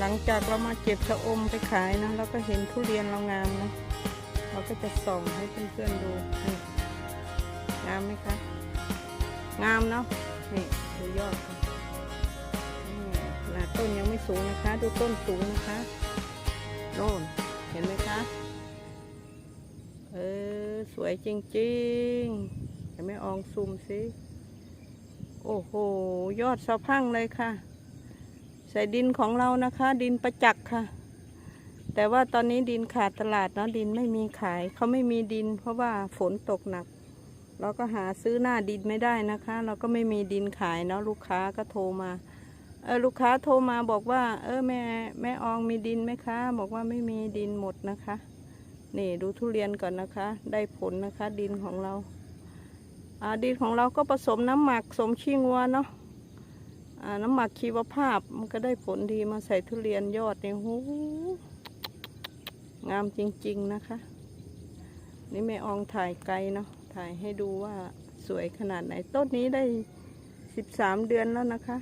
หลังจากเรามาเก็บชะอมไปขายนะเราก็เห็นทุเรียนเรางามนะเราก็จะส่องให้เพื่อนๆดูนี่งามไหมคะ งามเนาะนี่ดูยอดค่ะนี่ขนาดต้นยังไม่สูงนะคะ ดูต้นสูงนะคะโน่นเห็นไหมคะเออสวยจริงๆเห็นไหมอองซูมสิโอ้โห ยอดสะพังเลยค่ะ ใส่ดินของเรานะคะ ดินประจักษ์ค่ะ แต่ว่าตอนนี้ดินขาดตลาดเนาะดินไม่มีขายเขาไม่มีดิน เพราะว่าฝนตกหนัก เราก็หาซื้อหน้าดินไม่ได้นะคะ เราก็ไม่มีดินขายเนาะลูกค้าก็โทรมาเออลูกค้าโทรมาบอกว่า เออแม่แม่อองมีดินไหมคะ บอกว่าไม่มีดินหมดนะคะ นี่ดูทุเรียนก่อนนะคะ ได้ผลนะคะ ดินของเราอ่าดินของเราก็ผสมน้ำหมักสมขี้งัวเนาะ น้ำหมักชีวภาพมันก็ได้ผลดีมาใส่ทุเรียนยอดเนี่ยโหงามจริง ๆนะคะ นี่แม่อองถ่ายไกลเนาะถ่ายให้ดูว่าสวยขนาดไหน ต้นนี้ได้สิบสามเดือนแล้วนะคะ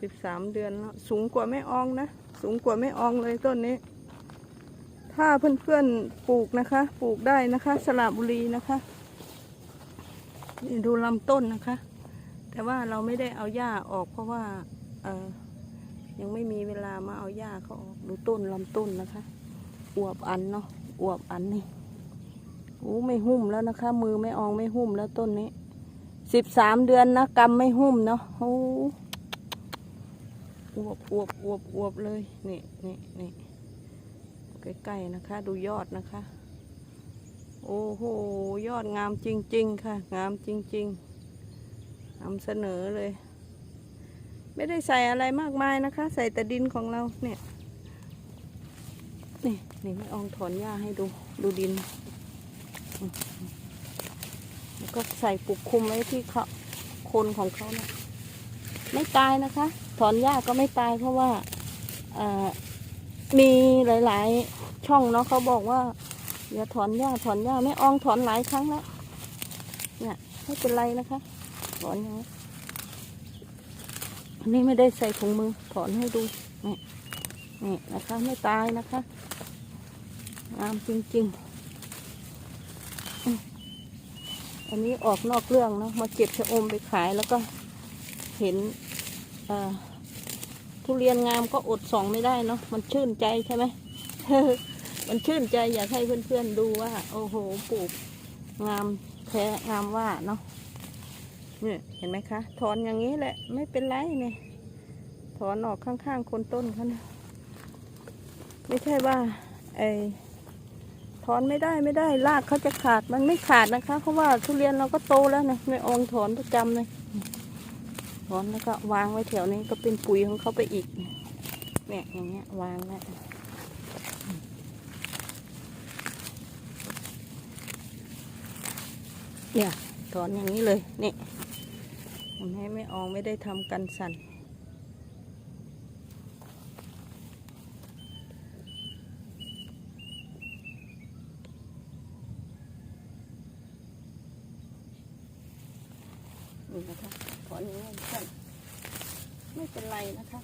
สิบสามเดือนแล้ว สูงกว่าแม่อองนะ สูงกว่าแม่อองเลยต้นนี้ ถ้าเพื่อนๆปลูกนะคะ ปลูกได้นะคะ สระบุรีนะคะนี่ดูลำต้นนะคะ แต่ว่าเราไม่ได้เอาหญ้าออกเพราะว่าเออยังไม่มีเวลามาเอาหญ้าเขาออกดูต้นลำต้นนะคะ อวบอันเนาะอวบอันนี่โอ้ไม่หุ้มแล้วนะคะ มือไม่อองไม่หุ้มแล้วต้นนี้สิบสามเดือนนะกำไม่หุ้มเนาะโอ้อวบอวบอวบอวบเลยนี่นี่นี่ใกล้ๆนะคะ ดูยอดนะคะ โอ้โห ยอดงามจริง ๆ ค่ะ งามจริง ๆ นำเสนอเลย ไม่ได้ใส่อะไรมากมายนะคะ ใส่แต่ดินของเราเนี่ยนี่นี่ไม่อองถอนหญ้าให้ดูดูดิน แล้วก็ใส่ปลูกคุมไว้ที่เขาโคนของเขานะไม่ตายนะคะ ถอนหญ้าก็ไม่ตายเพราะว่าอ่อมีหลาย ๆ ช่องเนาะเขาบอกว่าอย่าถอนหญ้าถอนหญ้าไม่อองถอนหลายครั้งแล้วเนี่ยไม่เป็นไรนะคะ ถอนอย่างนี้อันนี้ไม่ได้ใส่ถุงมือถอนให้ดูนี่นี่นะคะไม่ตายนะคะงามจริงๆ อันนี้ออกนอกเรื่องเนาะมาเก็บชะอมไปขายแล้วก็เห็นทุเรียนงามก็อดส่องไม่ได้เนาะมันชื่นใจใช่ไหมมันชื่นใจอยากให้เพื่อนๆดูว่า โอ้โหปลูกงามแท้งามว่าเนาะ เนี่ยเห็นไหมคะ ถอนอย่างนี้แหละ ไม่เป็นไรเนี่ยถอนออกข้างๆคนต้นเขานะไม่ใช่ว่าไอ้ถอนไม่ได้ไม่ได้รากเขาจะขาดมันไม่ขาดนะคะ เพราะว่าทุเรียนเราก็โตแล้วเนี่ยไม่อองถอนประจำเลยถอนแล้วก็วางไว้แถวนี้ก็เป็นปุ๋ยของเขาไปอีกเนี่ยอย่างเงี้ยวางไว้เนี่ยถอนอย่างนี้เลยนี่ ทำให้ไม่อองไม่ได้ทำกันสั่น นี่นะคะถอนอย่างนี้เพื่อนไม่เป็นไรนะคะ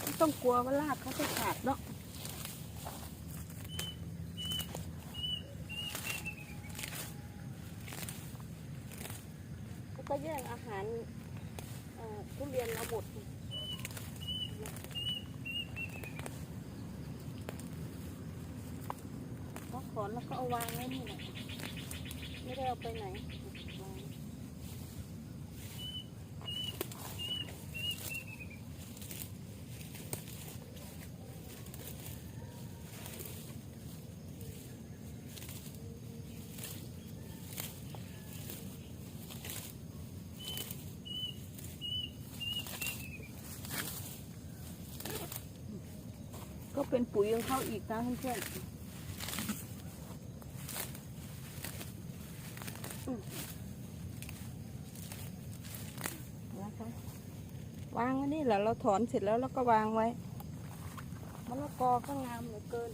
ไม่ต้องกลัวว่ารากเขาจะขาดเนาะแล้วก็แย่งอาหาร เรียนเราหมดก็ขอนแล้วก็เอาวางไว้นี่แหละไม่ได้เอาไปไหน เป็นปุ๋ยของเขาอีกนะเพื่อนๆอืมนะคะวางอันนี้แหละเราถอนเสร็จแล้วเราก็วางไว้มะละกอก็งามเหลือเกิน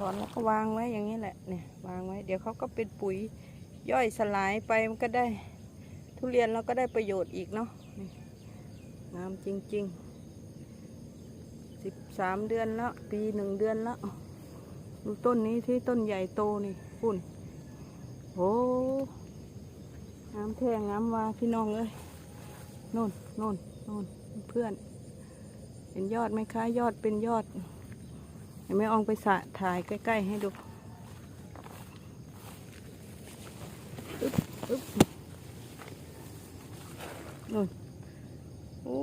ถอนแล้วก็วางไว้อย่างนี้แหละเนี่ยวางไว้ เดี๋ยวเขาก็เป็นปุ๋ยย่อยสลายไปมันก็ได้ ทุเรียนเราก็ได้ประโยชน์อีกเนาะงามจริงๆสิบสามเดือนแล้วปีหนึ่งเดือนแล้วดูต้นนี้ที่ต้นใหญ่โตนี่พุ่นโอ้งามแท้งามว่าพี่น้องเอ้ยน่นน่นน่นเพื่อนเห็นยอดไหมคะยอดเป็นยอด ไมอองไปสะถ่ายใกล้ ๆ ให้ดูอึ๊บอึ๊บนู่นโอ้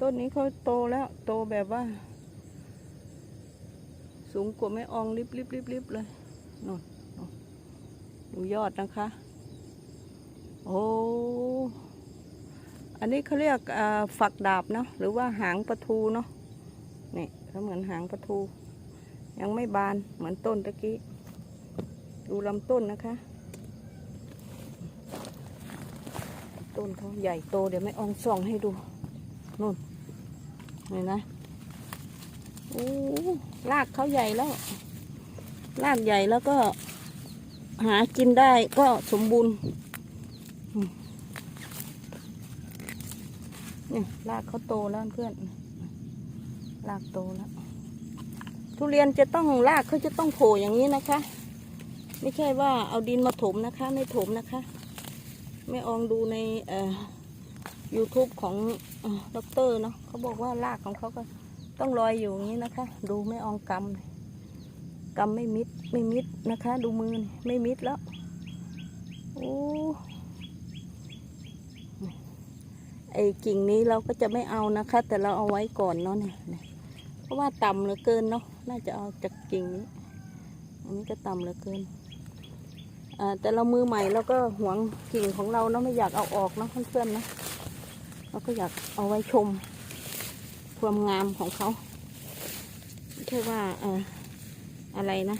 ต้นนี้เขาโตแล้ว โตแบบว่า สูงกว่าแม่อองริบริบริบริบเลยนู่นดูยอดนะคะ โอ้อันนี้เขาเรียกฝักดาบเนาะหรือว่าหางปลาทูเนาะ นี่เขาเหมือนหางปลาทู ยังไม่บานเหมือนต้นตะกี้ ดูลำต้นนะคะ ต้นเขาใหญ่โตเดี๋ยวไม่อองส่องให้ดูนู่นเห็นนะโอ้รากเขาใหญ่แล้ว รากใหญ่แล้วก็หากินได้ก็สมบูรณ์อืมนี่รากเขาโตแล้วเพื่อน รากโตแล้วทุเรียนจะต้องรากเขาจะต้องโผล่อย่างนี้นะคะ ไม่ใช่ว่าเอาดินมาถมนะคะ ไม่ถมนะคะ ไม่อองดูในเอ่อ YouTube ของอด็อกเตอร์เนาะเขาบอกว่ารากของเขาก็ต้องลอยอยู่อย่างนี้นะคะ ดูไม่อองกำกำไม่มิดไม่มิดนะคะ ดูมือไม่มิดแล้วโอ้ไอ้กิ่งนี้เราก็จะไม่เอานะคะ แต่เราเอาไว้ก่อนเนาะเนี่ย เพราะว่าต่ำเหลือเกินเนาะน่าจะเอาจากกิ่งนี้อันนี้ก็ต่ำเหลือเกินแต่เรามือใหม่เราก็หวงกิ่งของเราเนาะไม่อยากเอาออกเนาะเพื่อนๆนะเราก็อยากเอาไว้ชมความงามของเขาไม่ใช่ว่าออะไรนะ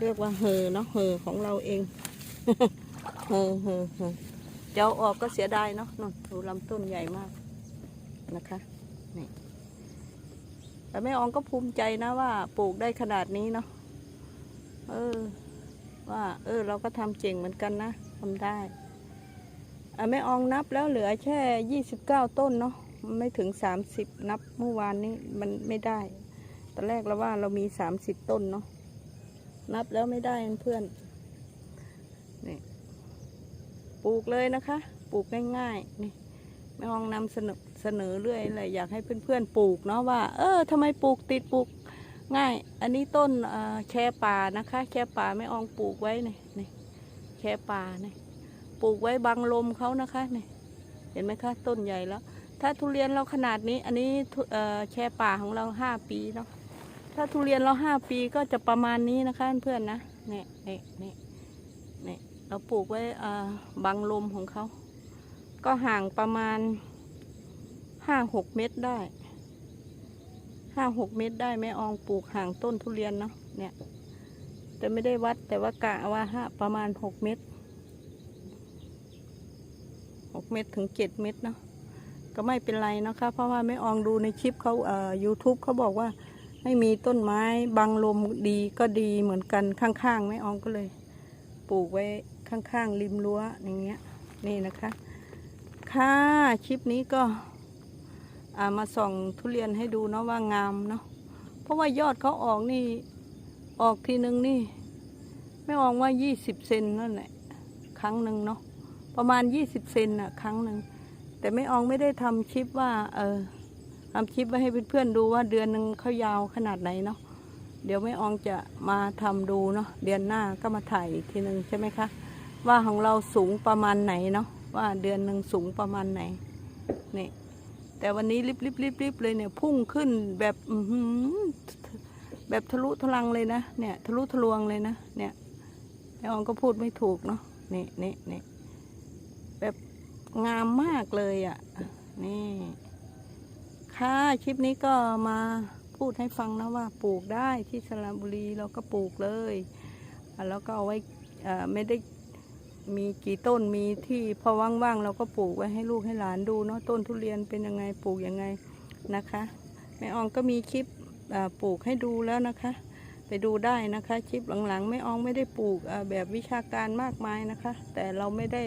เรียกว่าเฮอเนาะเฮอของเราเองเฮอเฮอเฮอจะเอาออกก็เสียดายเนาะนนดูลำต้นใหญ่มากนะคะ แต่แม่อองก็ภูมิใจนะว่าปลูกได้ขนาดนี้เนาะเออ ว่า เออ เราก็ทำเจ๋งเหมือนกันนะทำได้อะแม่อองนับแล้วเหลือแค่ยี่สิบเก้าต้นเนาะไม่ถึงสามสิบนับเมื่อวานนี้มันไม่ได้ตอนแรกเราว่าเรามีสามสิบต้นเนาะนับแล้วไม่ได้เพื่อนนี่ปลูกเลยนะคะ ปลูกง่ายๆนี่แม่ฮองนำเสนอ เสนอเรื่อยเลยอยากให้เพื่อนๆปลูกเนาะว่า เออทำไมปลูกติดปลูกง่าย อันนี้ต้นแค่ป่านะคะ แค่ป่าแม่อองปลูกไว้นี่นี่แค่ป่านี่ปลูกไว้บังลมเขานะคะนี่เห็นไหมคะ ต้นใหญ่แล้ว ถ้าทุเรียนเราขนาดนี้ อันนี้แค่ป่าของเราห้าปีเนาะถ้าทุเรียนเราห้าปีก็จะประมาณนี้นะคะเพื่อนๆนะเนี่ยเนี่ยเนี่ยเนี่ยเราปลูกไว้บังลมของเขา ก็ห่างประมาณ ห้าหกเมตรได้ ห้าหกเมตรได้แม่อองปลูกห่างต้นทุเรียนเนาะเนี่ย แต่ไม่ได้วัดแต่ว่ากะว่าห้าประมาณหกเมตรหกเมตรถึงเจ็ดเมตรเนาะก็ไม่เป็นไรนะคะ เพราะว่าแม่อองดูในคลิปเขาเอ่อ YouTube เขาบอกว่าไม่มีต้นไม้บังลมดีก็ดีเหมือนกันข้างๆแม่อองก็เลย ปลูกไว้ข้างๆริมรั้วอย่างเงี้ย นี่นะคะ ค่ะคลิปนี้ก็ มาส่องทุเรียนให้ดูเนาะว่างามเนาะเพราะว่ายอดเขาออกนี่ออกทีหนึ่งนี่ ไม่ออกว่ายี่สิบเซนนั่นแหละครั้งหนึ่งเนาะประมาณยี่สิบเซนอะครั้งหนึ่งแต่ไม่อองไม่ได้ทำคลิปว่า เออทำคลิปไว้ให้เพื่อนๆดูว่าเดือนหนึ่งเขายาวขนาดไหนเนาะเดี๋ยวไม่อองจะมาทำดูเนาะเดือนหน้าก็มาถ่ายทีหนึ่งใช่ไหมคะว่าของเราสูงประมาณไหนเนาะว่าเดือนหนึ่งสูงประมาณไหนนี่ แต่วันนี้ริบริบริบริบเลยเนี่ยพุ่งขึ้นแบบแบบทะลุทะลังเลยนะเนี่ยทะลุทะลวงเลยนะเนี่ยไออองก็พูดไม่ถูกเนาะนี่นี่นี่แบบงามมากเลยอะ่ะนี่ค่ะคลิปนี้ก็มาพูดให้ฟังนะว่าปลูกได้ที่สระบุรีเราก็ปลูกเลยแล้วก็เอาไว้อ่าไม่ได้ มีกี่ต้นมีที่พอว่างๆเราก็ปลูกไว้ให้ลูกให้หลานดูเนาะต้นทุเรียนเป็นยังไงปลูกยังไงนะคะแม่อองก็มีคลิปปลูกให้ดูแล้วนะคะ ไปดูได้นะคะคลิปหลังๆไม่อองไม่ได้ปลูกแบบวิชาการมากมายนะคะ แต่เราไม่ได้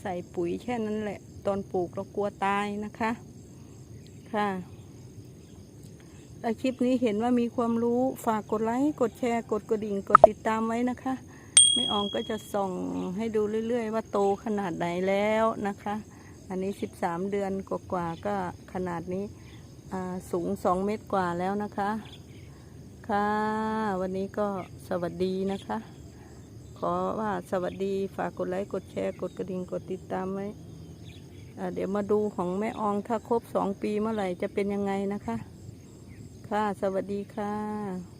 ใส่ปุ๋ยแค่นั้นแหละ ตอนปลูกเรากลัวตายนะคะค่ะถ้าคลิปนี้เห็นว่ามีความรู้ฝากกดไลค์กดแชร์ กดกระดิ่ง กดติดตามไว้นะคะ ไม่อองก็จะส่องให้ดูเรื่อย ๆ ว่าโตขนาดไหนแล้วนะคะ อันนี้ 13 เดือนกว่าๆก็ขนาดนี้สูง 2 เมตรกว่าแล้วนะคะ ค่ะ วันนี้ก็สวัสดีนะคะ ขอว่าสวัสดีฝากกดไลค์กดแชร์กดกระดิ่งกดติดตามไว้เดี๋ยวมาดูของแม่อองถ้าครบ 2 ปีเมื่อไหร่จะเป็นยังไงนะคะ ค่ะ สวัสดีค่ะ